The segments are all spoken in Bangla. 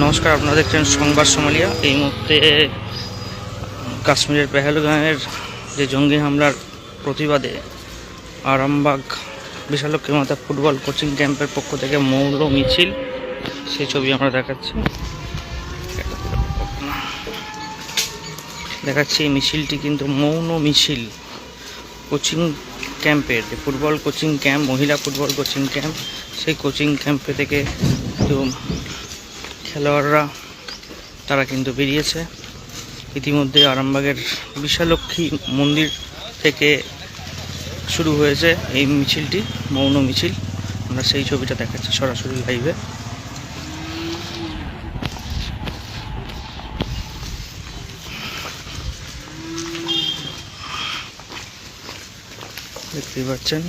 নমস্কার, আপনারা দেখছেন সংবাদ সোমালিয়া। এই মুহূর্তে কাশ্মীরের পেহেলগাঁয়ের যে জঙ্গি হামলার প্রতিবাদে আরামবাগ বিশালক্ষী মাতা ফুটবল কোচিং ক্যাম্পের পক্ষ থেকে মৌল মিছিল। সেই ছবি আমরা দেখাচ্ছি। দেখাচ্ছি এই মিছিলটি কিন্তু মৌন মিছিল। কোচিং ক্যাম্পের যে ফুটবল কোচিং ক্যাম্প, মহিলা ফুটবল কোচিং ক্যাম্প, সেই কোচিং ক্যাম্পে থেকে খেলোয়াড়রা, তারা কিন্তু বেরিয়েছে। ইতিমধ্যে আরামবাগের বিশালক্ষী মন্দির থেকে শুরু হয়েছে এই মিছিলটি, মৌন মিছিল। আমরা সেই ছবিটা দেখাচ্ছি সরাসরি লাইভে দেখতেই পাচ্ছেন,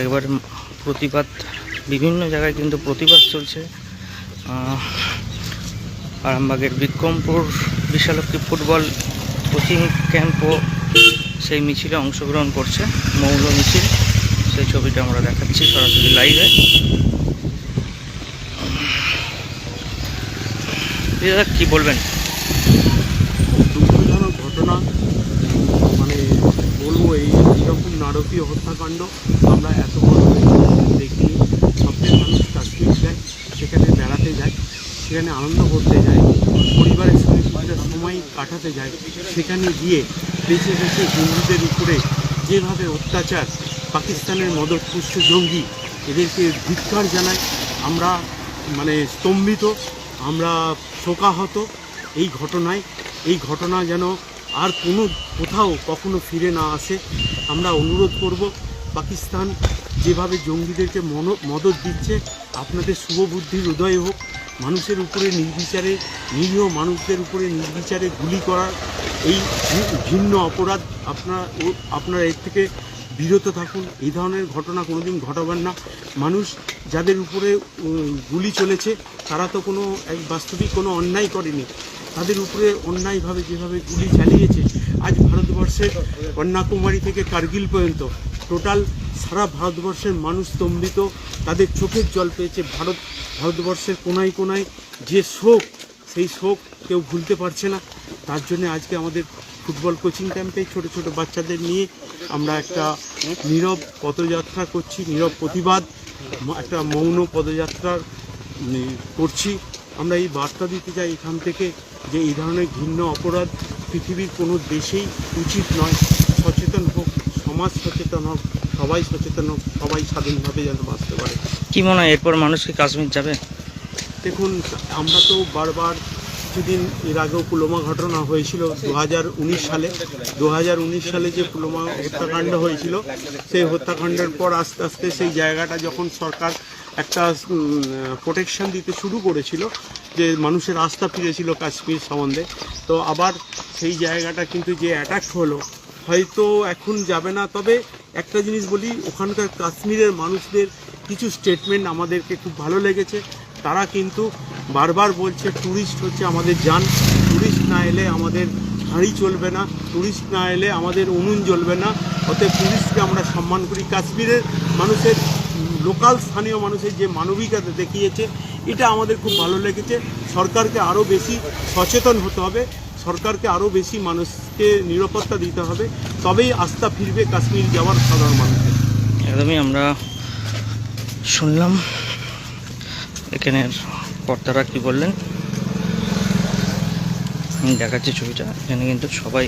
একবারে প্রতিবাদ, বিভিন্ন জায়গায় কিন্তু প্রতিবাদ চলছে। আরামবাগের বিক্রমপুর, বিশালক্ষী ফুটবল কোচিং ক্যাম্পও সেই মিছিলে অংশগ্রহণ করছে মৌল মিছিল। সেই ছবিটা আমরা দেখাচ্ছি সরাসরি লাইভে দাদা, কি বলবেন? দুঃখজনক ঘটনা। মানে বলব এই এরকম নারকীয় হত্যাকাণ্ড আমরা এত বড় হয়ে দেখিনি সবচেয়ে মানুষ কাশ্মীর যায় সেখানে বেড়াতে যায় সেখানে আনন্দ করতে যায়, পরিবারের সঙ্গে কিছুটা সময় কাটাতে যায়, সেখানে গিয়ে বেঁচে বেঁচে হিন্দুদের উপরে যেভাবে অত্যাচার, পাকিস্তানের মদতপুষ্ট জঙ্গি এদেরকে ধিক্কার জানায়, আমরা মানে স্তম্ভিত, আমরা শোকাহত এই ঘটনায়। এই ঘটনা যেন আর কোনো কোথাও কখনো ফিরে না আসে। আমরা অনুরোধ করব, পাকিস্তান যেভাবে জঙ্গিদেরকে মন, মদত দিচ্ছে, আপনাদের শুভবুদ্ধির উদয় হোক। মানুষের উপরে নির্বিচারে, নিরীহ মানুষদের উপরে নির্বিচারে গুলি করার এই ঘৃণ্য অপরাধ আপনারা আপনারা এর থেকে বিরত থাকুন। এই ধরনের ঘটনা কোনোদিন ঘটাবেন না। মানুষ যাদের উপরে গুলি চলেছে, তারা তো কোনো এক বাস্তবিক কোনো অন্যায় করেনি। তাদের উপরে অন্যায়ভাবে যেভাবে গুলি চালিয়েছে, আজ ভারতবর্ষের কন্যাকুমারী থেকে কার্গিল পর্যন্ত টোটাল সারা ভারতবর্ষের মানুষ স্তম্ভিত। তাদের চোখের জল পেয়েছে ভারত। ভারতবর্ষের কোনায় কোনায় যে শোক, সেই শোক কেউ ভুলতে পারছে না। তার জন্য আজকে আমাদের ফুটবল কোচিং ক্যাম্পে ছোট ছোট বাচ্চাদের নিয়ে আমরা একটা নীরব পদযাত্রা করছি, নীরব প্রতিবাদ একটা মৌন পদযাত্রা করছি। আমরা এই বার্তা দিতে চাই এখান থেকে যে এই ধরনের ঘৃণ্য অপরাধ পৃথিবীর কোনো দেশেই উচিত নয়। সচেতন হোক। সমাজ সচেতন হোক সবাই সচেতন হোক সবাই স্বাধীনভাবে যেন বাঁচতে পারে। কি মনে হয় এরপর মানুষ কি কাশ্মীর যাবে? দেখুন আমরা তো বারবার কিছুদিন এর আগেও পুলওয়ামা ঘটনা হয়েছিল দু হাজার উনিশ সালে। দু হাজার উনিশ সালে যে পুলওয়ামা হত্যাকাণ্ড হয়েছিল সেই হত্যাকাণ্ডের পর আস্তে আস্তে সেই জায়গাটা যখন সরকার একটা প্রোটেকশন দিতে শুরু করেছিল যে মানুষের আস্থা ফিরেছিল কাশ্মীর সম্বন্ধে তো আবার সেই জায়গাটা কিন্তু যে অ্যাটাক হলো হয়তো এখন যাবে না। তবে একটা জিনিস বলি, ওখানকার কাশ্মীরের মানুষদের কিছু স্টেটমেন্ট আমাদেরকে খুব ভালো লেগেছে। তারা কিন্তু বারবার বলছে ট্যুরিস্ট হচ্ছে আমাদের যান। ট্যুরিস্ট না এলে আমাদের হাঁড়ি চলবে না। ট্যুরিস্ট না এলে আমাদের উনুন জ্বলবে না। অতএব ট্যুরিস্টকে আমরা সম্মান করি। কাশ্মীরের মানুষের লোকাল স্থানীয় মানুষের যে মানবিকতা দেখিয়েছে, এটা আমাদের খুব ভালো লেগেছে। সরকারকে আরও বেশি সচেতন হতে হবে। সরকারকে আরও বেশি মানুষকে নিরাপত্তা দিতে হবে। তবেই আস্থা ফিরবে কাশ্মীর যাওয়ার সাধারণ মানুষের। একদমই আমরা শুনলাম এখানের কর্তারা কি বললেন। দেখাচ্ছি ছবিটা, এখানে কিন্তু সবাই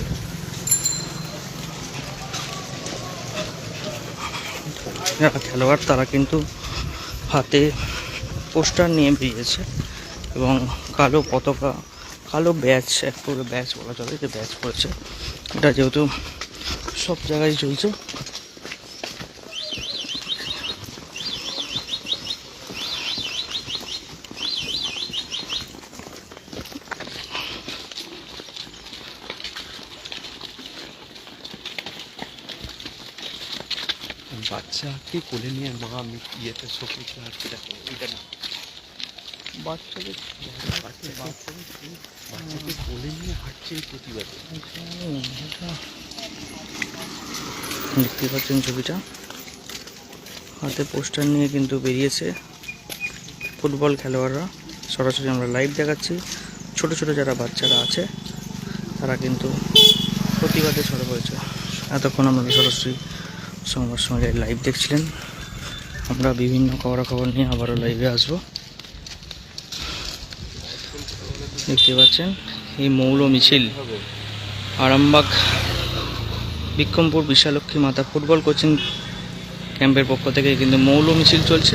যারা খেলোয়াড়, তারা কিন্তু হাতে পোস্টার নিয়ে বেরিয়েছে এবং কালো পতাকা কালো ব্যাচ, এক পুরো ব্যাচ বলা চলে, যে ব্যাচ পড়েছে এটা যেহেতু সব জায়গায় চলছে। বাচ্চা বাচ্চাকে কোলে নিয়ে মা আমি ইয়েতে শোকেছে হাঁটতে দেখো, এটা না। দেখতে পাচ্ছেন ছবিটা। হাতে পোস্টার নিয়ে কিন্তু বেরিয়েছে ফুটবল খেলোয়াড়রা। সরাসরি আমরা লাইভ দেখাচ্ছি। ছোট ছোট যারা বাচ্চারা আছে, তারা কিন্তু প্রতিবাদে সরে পড়েছে। এতক্ষণ আমরা সরাসরি সংবাদ সমাজের লাইভ দেখছিলেন। আমরা বিভিন্ন খবরাখবর নিয়ে আবারও লাইভে আসব। দেখতে পাচ্ছেন, এই মৌল মিছিল। আরামবাগ, বিক্রমপুর, বিশালক্ষী মাতা ফুটবল কোচিং ক্যাম্পের পক্ষ থেকে কিন্তু মৌল মিছিল চলছে।